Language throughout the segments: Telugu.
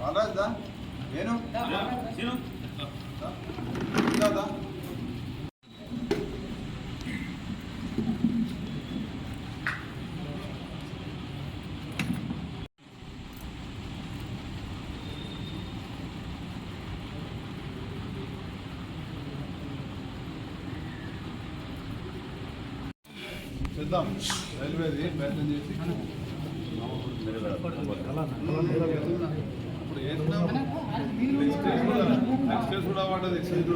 మనోజ్దా నేను కదా చేద్దాం రైల్వేది ప్రయత్నం చేసి ఇప్పుడు చేసినాం నెక్స్ట్ డేస్ కూడా నెక్స్ట్ డేస్ కూడా ఎక్సైజ్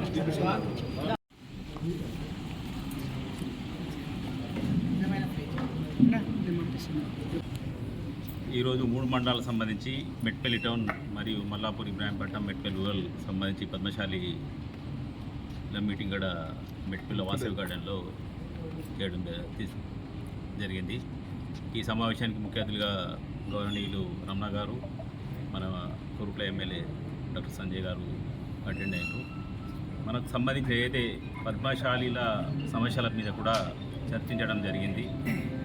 ఈరోజు మూడు మండలాలకు సంబంధించి మెట్పల్లి టౌన్ మరియు మల్లాపూర్ ఇబ్రాహీంపట్నం మెట్పల్లి రూరల్ సంబంధించి పద్మశాలి మీటింగ్ కూడా మెట్పల్లి వాసవి గార్డెన్లో చేయడం జరిగింది. ఈ సమావేశానికి ముఖ్య అతిథిగా గౌరవనీయులు రమణ గారు మన కురుట్ల ఎమ్మెల్యే డాక్టర్ సంజయ్ గారు అటెండ్ అయ్యారు మనకు సంబంధించి ఏదైతే పద్మశాలీల సమస్యల మీద కూడా చర్చించడం జరిగింది.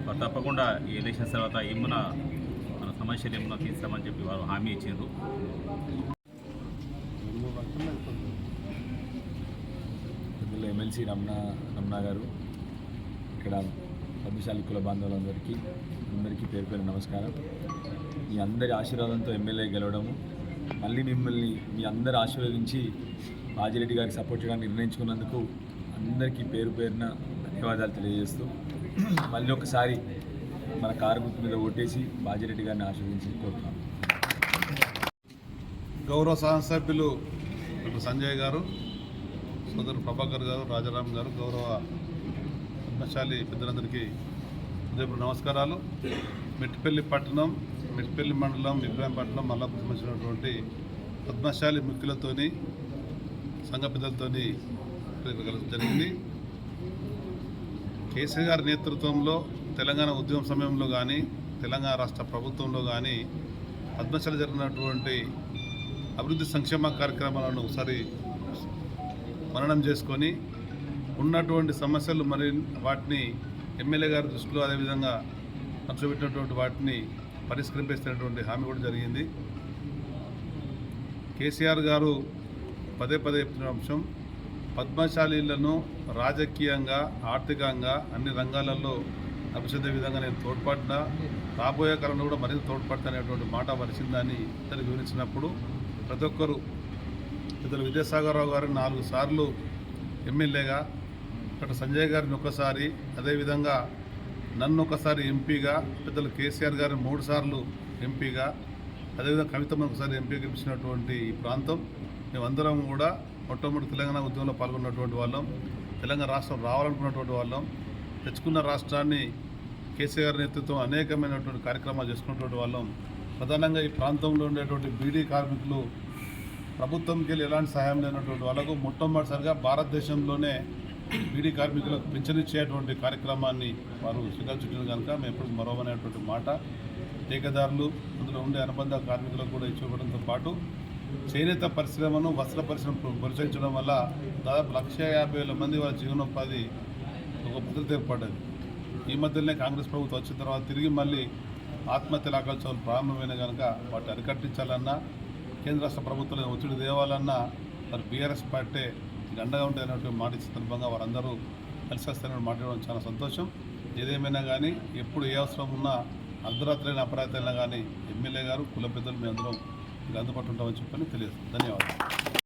వారు తప్పకుండా ఈ ఎలక్షన్స్ తర్వాత ఏమన్నా మన సమస్యలు ఏమన్నా తీస్తామని చెప్పి వారు హామీ ఇచ్చారు ఎమ్మెల్సీ రమణ రమణ గారు ఇక్కడ పద్మశాలి కుల బాంధవులందరికీ అందరికీ పేరు పేరు నమస్కారం. మీ అందరి ఆశీర్వాదంతో ఎమ్మెల్యే గెలవడము మళ్ళీ మిమ్మల్ని మీ అందరు ఆశీర్వదించి బాజిరెడ్డి గారికి సపోర్ట్ చేయడానికి నిర్ణయించుకున్నందుకు అందరికీ పేరు పేరున ధన్యవాదాలు తెలియజేస్తూ మళ్ళీ ఒకసారి మన కారు గుర్తు మీద ఓటేసి బాజిరెడ్డి గారిని ఆశీర్వదించి కోరుతున్నాం. గౌరవ సభ్యులు సంజయ్ గారు సోదరు ప్రభాకర్ గారు రాజారాం గారు గౌరవ పద్మశాలి పెద్దలందరికీ ఉదయపూర్ నమస్కారాలు. మెట్టిపల్లి పట్టణం మెట్టిపల్లి మండలం ఇబ్రాహీంపట్నం మల్లాపూర్ సంబంధించినటువంటి పద్మశాలి ముఖ్యులతోని సంఘ పెద్దలతోని జరిగింది. కేసీఆర్ గారి నేతృత్వంలో తెలంగాణ ఉద్యమం సమయంలో కానీ తెలంగాణ రాష్ట్ర ప్రభుత్వంలో కానీ పద్మశాలి జరిగినటువంటి అభివృద్ధి సంక్షేమ కార్యక్రమాలను ఒకసారి మననం చేసుకొని ఉన్నటువంటి సమస్యలు మరి వాటిని ఎమ్మెల్యే గారి దృష్టిలో అదేవిధంగా ఖర్చు పెట్టినటువంటి వాటిని పరిష్కరింపేస్తున్నటువంటి హామీ కూడా జరిగింది. కేసీఆర్ గారు పదే పదే చెప్తున్న అంశం పద్మశాలీలను రాజకీయంగా ఆర్థికంగా అన్ని రంగాలలో అభివృద్ధి విధంగా నేను తోడ్పడినా రాబోయే కాలంలో కూడా మరింత తోడ్పడతానేటువంటి మాట వరిసిందని ఇతను వివరించినప్పుడు ప్రతి ఒక్కరు ఇద్దరు విద్యాసాగరరావు గారు నాలుగు సార్లు ఎమ్మెల్యేగా ఇక్కడ సంజయ్ గారిని ఒకసారి అదేవిధంగా నన్ను ఒకసారి ఎంపీగా పెద్దలు కేసీఆర్ గారిని మూడుసార్లు ఎంపీగా అదేవిధంగా కవితమ్మ ఒకసారి ఎంపీగా గెలిచినటువంటి ఈ ప్రాంతం. మేమందరం కూడా మొట్టమొదటి తెలంగాణ ఉద్యమంలో పాల్గొన్నటువంటి వాళ్ళం. తెలంగాణ రాష్ట్రం రావాలనుకున్నటువంటి వాళ్ళం. తెచ్చుకున్న రాష్ట్రాన్ని కేసీఆర్ నేతృత్వం అనేకమైనటువంటి కార్యక్రమాలు చేసుకున్నటువంటి వాళ్ళం. ప్రధానంగా ఈ ప్రాంతంలో ఉండేటువంటి బీడీ కార్మికులు ప్రభుత్వంకి వెళ్ళి ఎలాంటి సహాయం లేనటువంటి వాళ్ళకు మొట్టమొదటిసారిగా భారతదేశంలోనే బీడీ కార్మికులకు పింఛనిచ్చేటువంటి కార్యక్రమాన్ని వారు శ్రీకాల చుట్టిన కనుక మేము ఎప్పుడు మరవనేటువంటి మాట టీకదారులు అందులో ఉండే అనుబంధ కార్మికులకు కూడా ఇచ్చివ్వడంతో పాటు చేనేత పరిశ్రమను వస్త్ర పరిశ్రమ ప్రోత్సహించడం వల్ల దాదాపు లక్ష యాభై వేల మంది వాళ్ళ జీవనోపాధి ఒక భద్రత ఏర్పడ్డది. ఈ మధ్యలోనే కాంగ్రెస్ ప్రభుత్వం వచ్చిన తర్వాత తిరిగి మళ్ళీ ఆత్మహత్యల ఆకల్చోలు ప్రారంభమైన కనుక వాటిని అరికట్టించాలన్నా కేంద్ర రాష్ట్ర ప్రభుత్వాలను ఒత్తిడి తేవాలన్నా మరి బీఆర్ఎస్ పార్టీ ఇది అండగా ఉంటాయన్నటువంటి మాట సందర్భంగా వారందరూ కలిసి వస్తారని మాట్లాడడం చాలా సంతోషం. ఏదేమైనా కానీ ఎప్పుడు ఏ అవసరం ఉన్నా అర్ధరాత్రి అయినా అపరాత్రి అయినా కానీ ఎమ్మెల్యే గారు కుల పెద్దలు మీ అందరం మీకు అందుబాటులో ఉంటామని చెప్పని తెలియదు ధన్యవాదాలు.